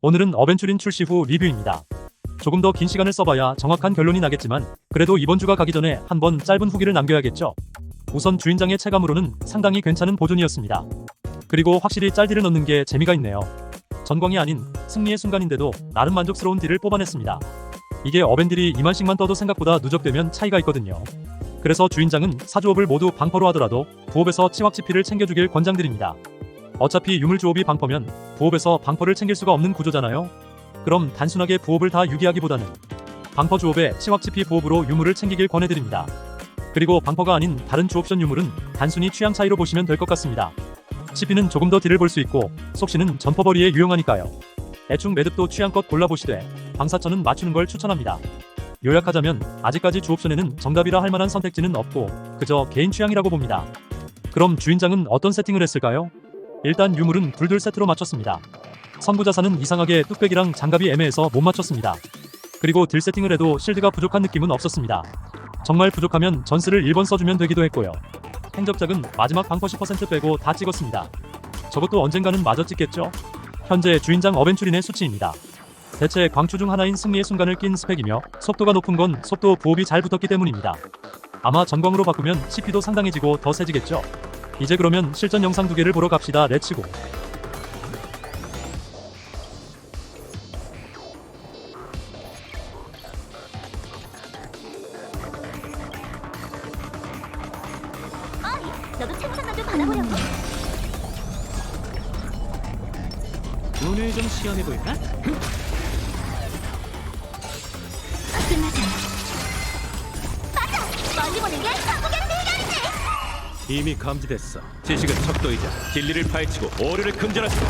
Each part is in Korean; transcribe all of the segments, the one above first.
오늘은 어벤츄린 출시 후 리뷰입니다. 조금 더 긴 시간을 써봐야 정확한 결론이 나겠지만 그래도 이번 주가 가기 전에 한번 짧은 후기를 남겨야겠죠. 우선 주인장의 체감으로는 상당히 괜찮은 보존이었습니다. 그리고 확실히 짤딜을 넣는 게 재미가 있네요. 전광이 아닌 승리의 순간인데도 나름 만족스러운 딜을 뽑아냈습니다. 이게 어벤딜이 2만씩만 떠도 생각보다 누적되면 차이가 있거든요. 그래서 주인장은 사주업을 모두 방퍼로 하더라도 부업에서 치확지피를 챙겨주길 권장드립니다. 어차피 유물주업이 방퍼면 부업에서 방퍼를 챙길 수가 없는 구조잖아요. 그럼 단순하게 부업을 다 유기하기보다는 방퍼 주업에 치확지피 부업으로 유물을 챙기길 권해드립니다. 그리고 방퍼가 아닌 다른 주옵션 유물은 단순히 취향 차이로 보시면 될 것 같습니다. CP는 조금 더 딜을 볼 수 있고 속시는 전퍼버리에 유용하니까요. 애충 매듭도 취향껏 골라보시되 방사천은 맞추는 걸 추천합니다. 요약하자면 아직까지 주옵션에는 정답이라 할 만한 선택지는 없고 그저 개인 취향이라고 봅니다. 그럼 주인장은 어떤 세팅을 했을까요? 일단 유물은 둘둘 세트로 맞췄습니다. 선구자사는 이상하게 뚝배기랑 장갑이 애매해서 못 맞췄습니다. 그리고 딜 세팅을 해도 실드가 부족한 느낌은 없었습니다. 정말 부족하면 전스를 1번 써주면 되기도 했고요. 행적작은 마지막 방퍼 10% 빼고 다 찍었습니다. 저것도 언젠가는 마저 찍겠죠? 현재 주인장 어벤츄린의 수치입니다. 대체 광추 중 하나인 승리의 순간을 낀 스펙이며 속도가 높은 건 속도 부업이 잘 붙었기 때문입니다. 아마 전광으로 바꾸면 CP도 상당해지고 더 세지겠죠? 이제 그러면 실전 영상 두 개를 보러 갑시다. 레츠고. 어이, 너도 칭찬만 좀 받아보려고? 오늘 좀 시험해볼까? 이미 감지됐어. 지식은 척도이자 진리를 파헤치고 오류를 금전하시고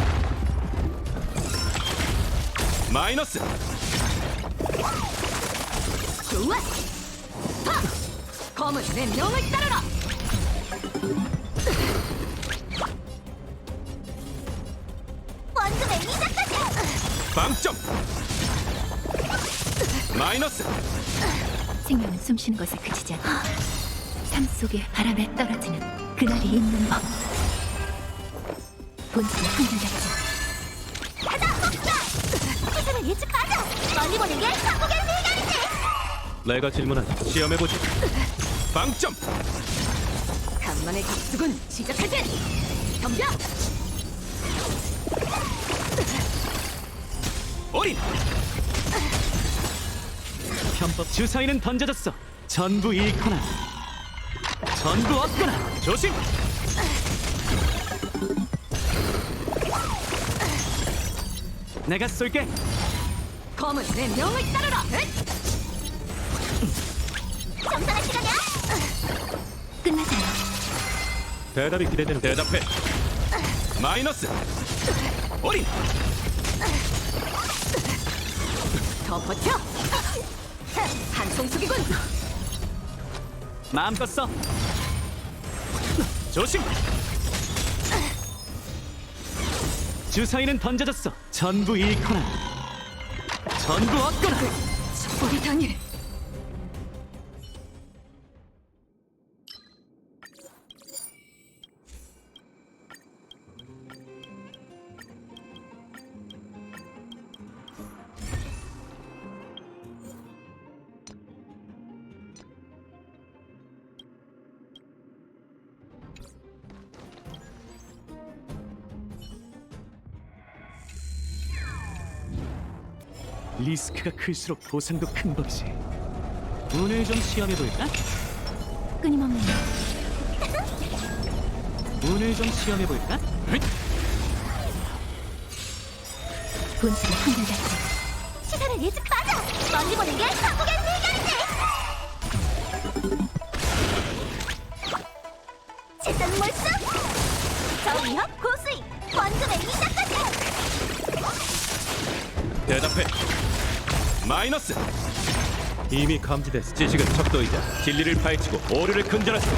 마이너스 좋아! 하! 검은 내 명을 따르라! 원금의 이자까지! 빵점 마이너스 생명은 숨쉬는 것에 그치지 않아. 삶 속의 바람에 떨어지는 그날이 있는 법. 본성을 흔들렸지. 가자! 복사! 일찍 가자! 멀리 보는 게 한국의 비결이지! 내가 질문한 시험해보지 빵점 간만의 격투군 시작하지! 덤벼! 올인 편법 주사위는 던져졌어 전부 잃거나 전부 얻거나 조심 내가 쏠게 검은 내 명을 따르라! 정산할 시간이야! 끝나자. 대답이 기대되는 대답해 마이너스 올인 더 버텨! 한송 숙이군! 마음껏 써. 조심. 주사위는 던져졌어. 전부 잃거나. 전부 얻거나. 우리 당일 리스크가 클수록 보상도 큰 법이지 오늘 좀 시험해 볼까? 끊임없는 오늘 좀 시험해 볼까? 본성을 흔들렸지. 시선을 일찍 가자! 멀리 보는 게 한국의 비 마이너스. 이미 감지됐어. 지식은 척도이자 진리를 파헤치고 오류를 근절하시고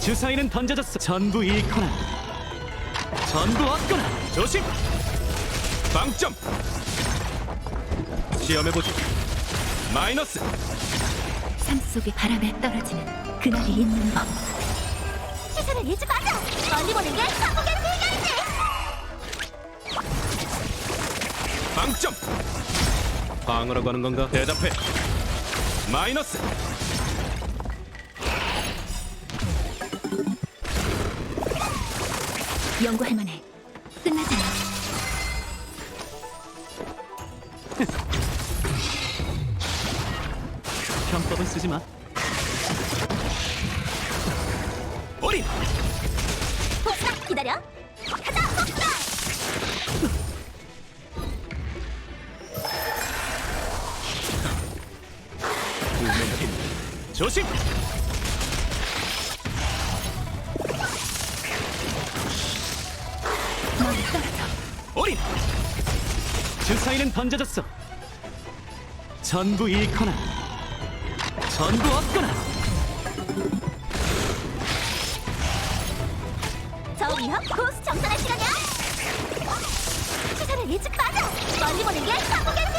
주사위는 던져졌어. 전부 잃거나. 전부 얻거나. 조심! 빵점! 시험해보지. 마이너스. 삶 속의 바람에 떨어지는 그날이 있는 법. 시선을 일찍 가자! 멀리 보는 게 한국의 빵점 방어라고 하는 건가? 대답해 마이너스 연구할 만해. 조심. 어린 주사위는 던져졌어. 전부 잃거나 전부 얻거나. 저 위험 코스 정산할 시간이야. 시선을 일찍 빠져. 멀리 보는 게 한국의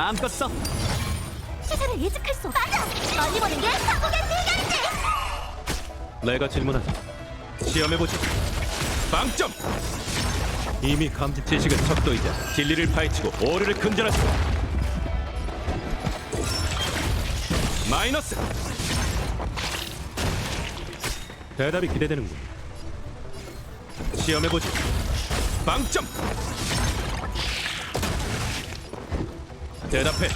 마음껏 써. 시선을 예측할 수 없어. 멀리 보는 게 한국의 대결이지. 내가 질문하자. 시험해보지. 빵점! 이미 감지 지식은 척도이자 진리를 파헤치고 오류를 근절하지 마이너스! 대답이 기대되는군. 시험해보지. 빵점 대답해.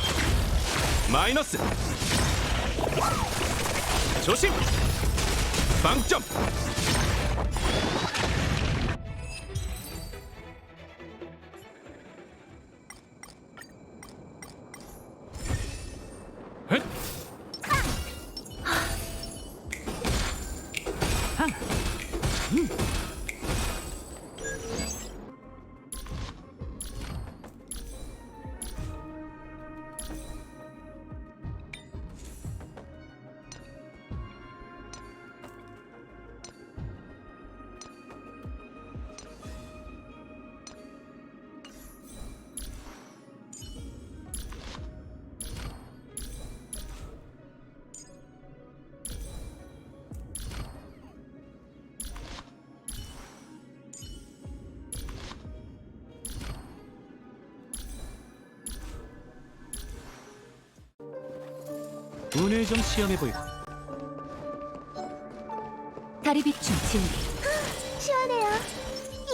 마이너스. 조심. 빵점. 헷! 운을 좀 시험해 보이고. 다리 비춤 진리. 시원해요.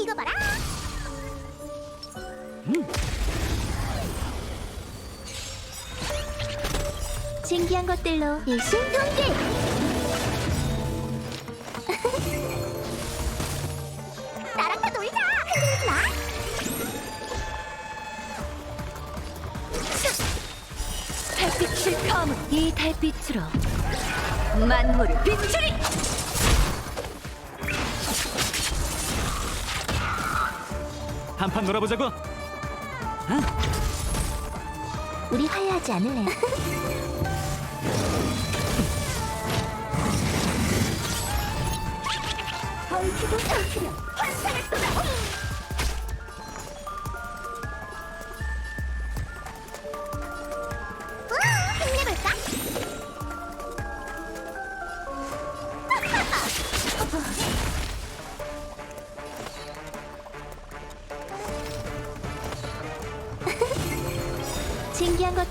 이거 봐라. 신기한 것들로 일심동기. 검은 이 달빛으로 만물을 비추리. 한판 놀아보자고. 우리 화해하지 않을래? 헐키도 삼키려 환상을 쏟아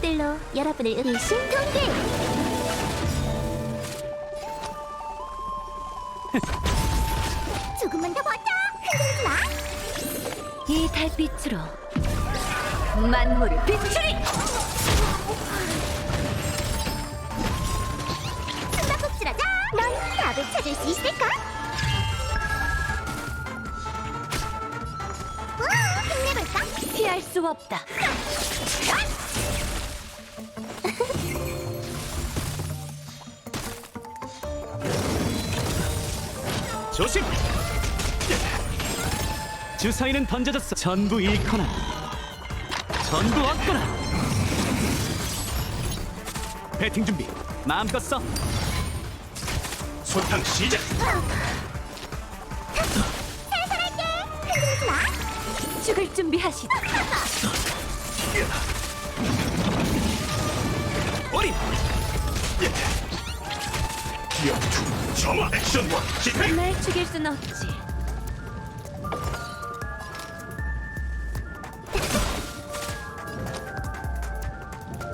것들로 여러분을 일심동기 조금만 더 버텨 흔들리지 마 이 달빛으로 만물을 비추리. 숨바꼭질하자 넌 답을 찾을 수 있을까? 우와 힘내볼까? 피할 수 없다. 조심. 주사위는 던져졌어. 전부 잃거나 전부 얻거나. 배팅 준비. 마음껏 써. 소탕 시작 살살할게 흔들리지 마 죽을 준비하시다. 어린 연투 점화 액션과 집행 날 죽일 순 없지.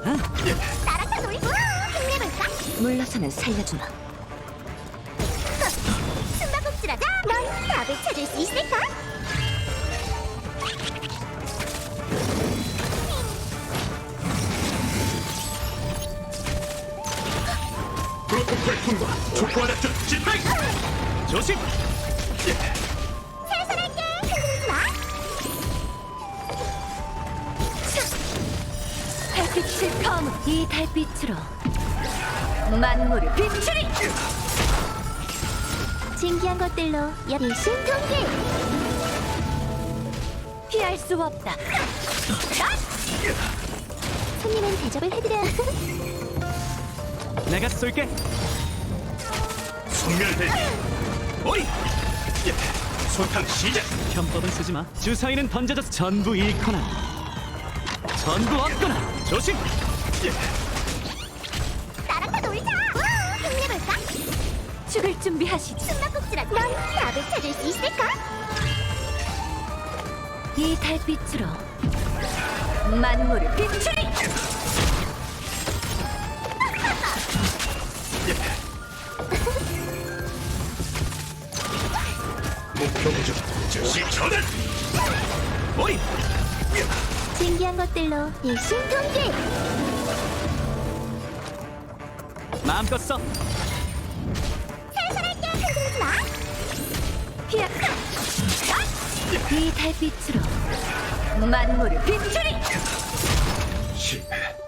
나랑 힘내볼까? 물러서면 살려주마. 숨바꼭질하자. 넌 답을 찾을 수 있을까? 통과 촉구와 작전 집행 조심 살살할게. 흔들리지 마. 달빛을 검. 이 달빛으로 만물을 비추리. 신기한 것들로 여기 신통기. 피할 수 없다. 손님은 대접을 해드려. 내가 쏠게 소멸되지 오이 소탕 시작 편법은 쓰지 마. 주사위는 던져져서 전부 잃거나 전부 얻거나. 조심 나랑 다 놀자. 우, 힘내볼까? 죽을 준비하시지. 숨바꼭질하자. 넌 답을 찾을 수 있을까? 이 달빛으로 만물을 비추리. 목표 부족 즉시 전환 오이 신기한 것들로 이 신통기. 마음껏 써. 살살할게. 흔들리지 마. 피하. 이 달빛으로 만물을 비추리. 실패